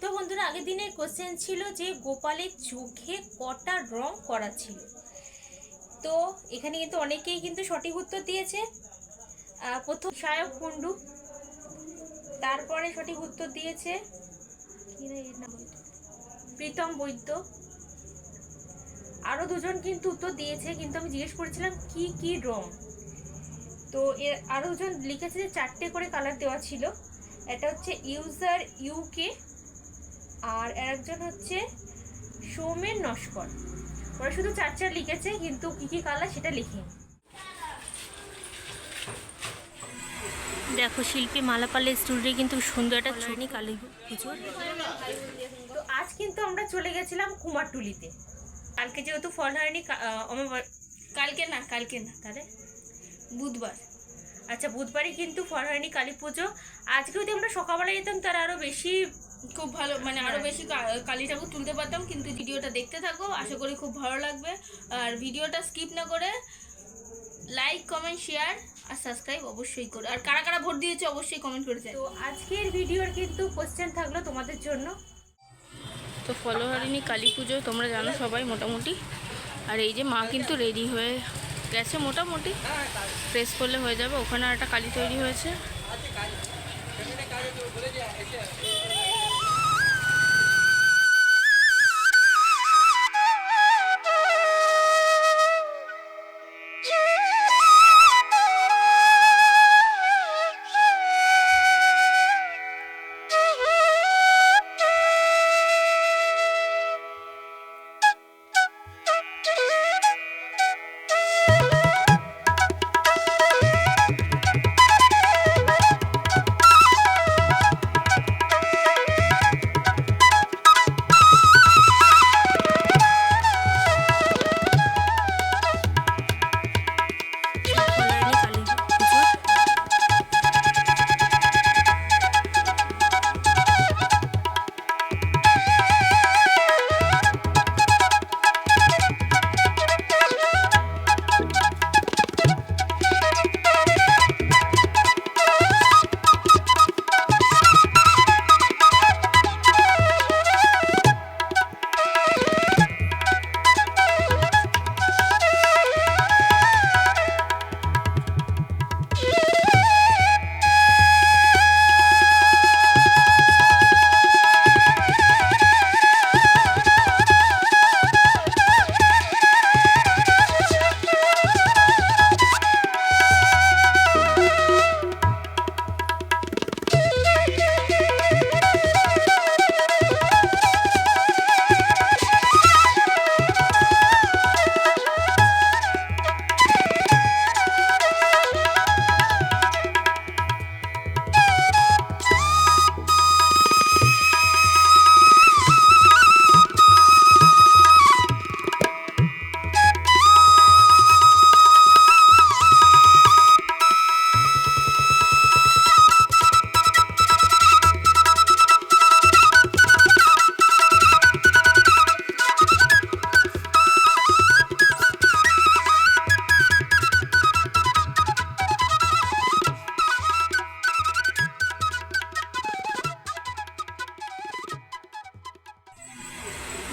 তো বন্ধুরা, আগের দিনের কোশ্চেন ছিল যে গোপালের চোখে কটা রং করা ছিল। তো এখানে কিন্তু অনেকেই কিন্তু সঠিক উত্তর দিয়েছে। প্রথম সায়ক কুণ্ডু, তারপরে সঠিক উত্তর দিয়েছে? প্রীতম বৈদ্য। আরও দুজন কিন্তু উত্তর দিয়েছে, কিন্তু আমি জিজ্ঞেস করেছিলাম, কি কি রং? তো এর আরও দুজন লিখেছে যে চারটে করে কালার দেওয়া ছিল। এটা হচ্ছে ইউজার ইউকে আর একজন হচ্ছে সৌমেন নস্কর। ওরা শুধু চার চার লিখেছে কিন্তু কি কি কালার সেটা লিখে দেখো শিল্পী মালাপালের স্টুডিও কিন্তু সুন্দর একটা ছবি কালী পুজোর। তো আজ কিন্তু আমরা চলে গেছিলাম কুমারটুলিতে। কালকে যেহেতু ফল হয়নি কালকে না কালকে না তাহলে বুধবার। আচ্ছা বুধবারই কিন্তু ফল হয়নি কালী পুজো। আজকে যদি আমরা সকালবেলা যেতাম তার আরও বেশি খুব ভালো মানে আরও বেশি কালী ঠাকুর তুলতে পারতাম কিন্তু ভিডিওটা দেখতে থাকো আশা করি খুব ভালো লাগবে। আর ভিডিওটা স্কিপ না করে লাইক কমেন্ট শেয়ার আর সাবস্ক্রাইব অবশ্যই করো। আর কারা কারা ভোট দিয়েছে অবশ্যই কমেন্ট করে তো আজকের ভিডিওর কিন্তু কোশ্চেন থাকল তোমাদের জন্য। তো ফলোহারিণী কালী পুজো তোমরা জানো সবাই মোটামুটি। আর এই যে মা কিন্তু রেডি হয়ে গেছে মোটামুটি। প্রেস করলে হয়ে যাবে ওখানে একটা কালী তৈরি হয়েছে।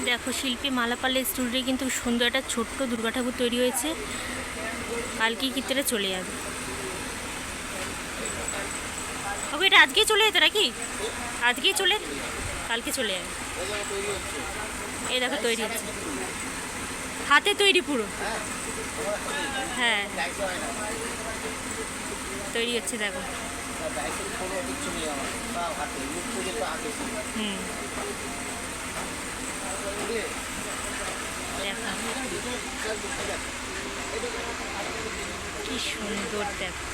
দেখো, শিল্পী মালাপালের স্টুডিও কিন্তু সুন্দর একটা ছোট্ট দুর্গা ঠাকুর তৈরি হয়েছে। কালকেই কিতরে চলে যাবে। ওকে এটা আজকেই চলে যেত নাকি? আজকেই চলে, কালকে চলে যাবে। এই দেখো, তৈরি হচ্ছে। হাতে তৈরি পুরো। হ্যাঁ। তৈরি হচ্ছে, দেখো। হুম। কি সুন্দর দেখো।